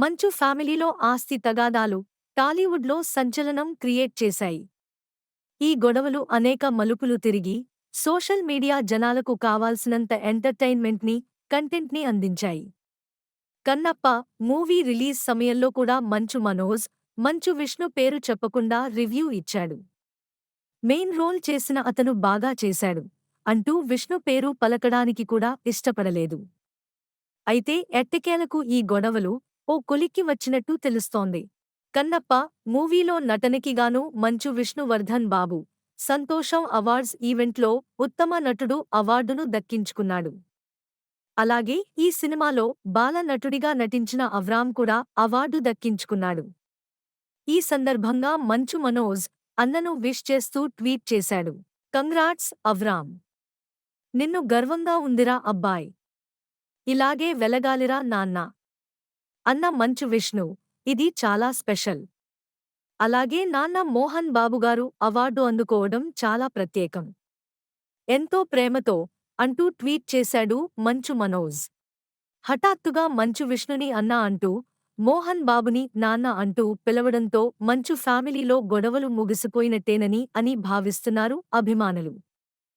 మంచు ఫ్యామిలీలో ఆస్తి తగాదాలు టాలీవుడ్లో సంచలనం క్రియేట్ చేశాయి. ఈ గొడవలు అనేక మలుపులు తిరిగి సోషల్ మీడియా జనాలకు కావాల్సినంత ఎంటర్టైన్మెంట్ని కంటెంట్ని అందించాయి. కన్నప్ప మూవీ రిలీజ్ సమయంలో కూడా మంచు మనోజ్ మంచు విష్ణు పేరు చెప్పకుండా రివ్యూ ఇచ్చాడు. మెయిన్ రోల్ చేసిన అతను బాగా చేశాడు అంటూ విష్ణు పేరు పలకడానికి కూడా ఇష్టపడలేదు. అయితే ఎట్టకేలకు ఈ గొడవలు ఓ కొలిక్కి వచ్చినట్టు తెలుస్తోంది. కన్నప్ప మూవీలో నటనకిగాను మంచు విష్ణువర్ధన్ బాబు. సంతోషం అవార్డ్స్ ఈవెంట్లో ఉత్తమ నటుడు అవార్డును దక్కించుకున్నాడు. అలాగే ఈ సినిమాలో బాల నటుడిగా నటించిన అవ్రామ్ కూడా అవార్డు దక్కించుకున్నాడు. ఈ సందర్భంగా మంచు మనోజ్ అన్నను విష్ చేస్తూ ట్వీట్ చేశాడు. Congrats Avram! నిన్ను గర్వంగా ఉందిరా అబ్బాయ్. ఇలాగే వెలగాలిరా నాన్నా! అన్న మంచు విష్ణు ఇది చాలా స్పెషల్. అలాగే నాన్న మోహన్ బాబుగారు అవార్డు అందుకోవడం చాలా ప్రత్యేకం. ఎంతో ప్రేమతో అంటూ ట్వీట్ చేశాడు మంచు మనోజ్. హఠాత్తుగా మంచు విష్ణుని అన్న అంటూ మోహన్ బాబుని నాన్న అంటూ పిలవడంతో మంచు ఫ్యామిలీలో గొడవలు ముగిసిపోయినట్టేనని అని భావిస్తున్నారు అభిమానులు.